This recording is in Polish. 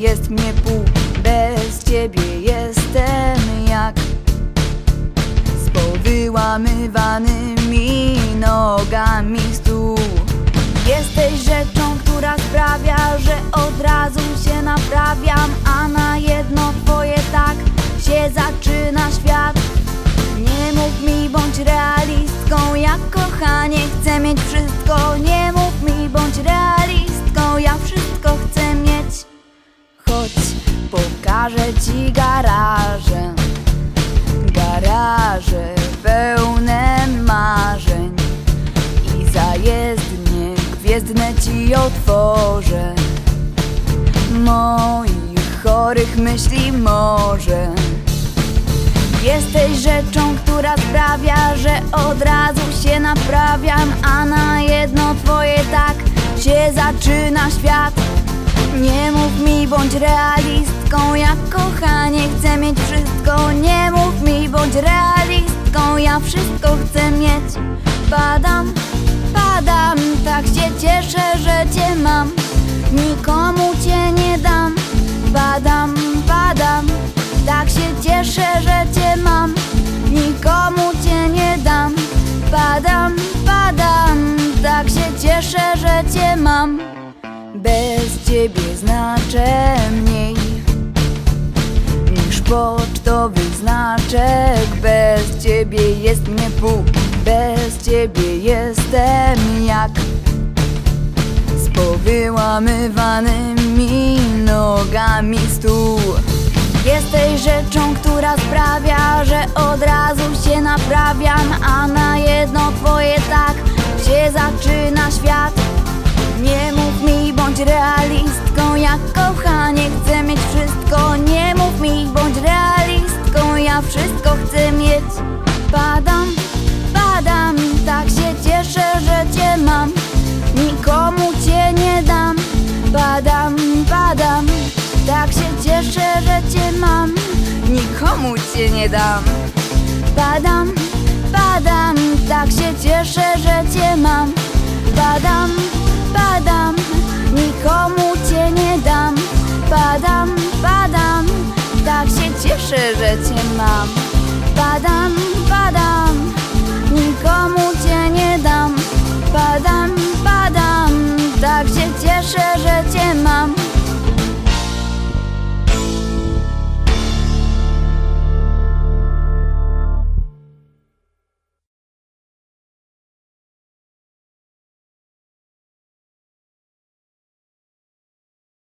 jest mnie pół Bez ciebie jestem jak Z powyłamywanymi nogami stół. Jesteś rzeczą, która sprawia, że od razu się naprawiam A na jedno twoje tak się zaczyna świat. Nie mów mi, bądź realistką, ja kochanie chcę mieć wszystko Nie pokażę ci garaże. Garaże pełne marzeń. I zajezdnie gwiezdne ci otworzę. Moich chorych myśli może. Jesteś rzeczą, która sprawia, że od razu się naprawiam A na jedno twoje tak się zaczyna świat Nie mów mi, bądź realistką, ja kochanie chcę mieć wszystko. Nie mów mi, bądź realistką, ja wszystko chcę mieć. Padam, padam, tak się cieszę, że cię mam. Nikomu cię nie dam. Padam, padam, tak się cieszę, że cię mam. Nikomu cię nie dam. Padam, padam, tak się cieszę, że cię mam Bez ciebie znaczę mniej Niż pocztowy znaczek. Bez ciebie jest mnie pół Bez ciebie jestem jak z powyłamywanymi nogami stół. Jesteś rzeczą, która sprawia, że od razu się naprawiam A na jedno twoje tak się zaczyna świat. Nie mów mi, realistką, ja kochanie. Chcę mieć wszystko Nie mów mi, bądź realistką, ja wszystko chcę mieć. Padam, padam, tak się cieszę, że cię mam. Nikomu cię nie dam. Padam, padam Tak się cieszę, że cię mam. Nikomu cię nie dam. Padam, padam 是的亲妈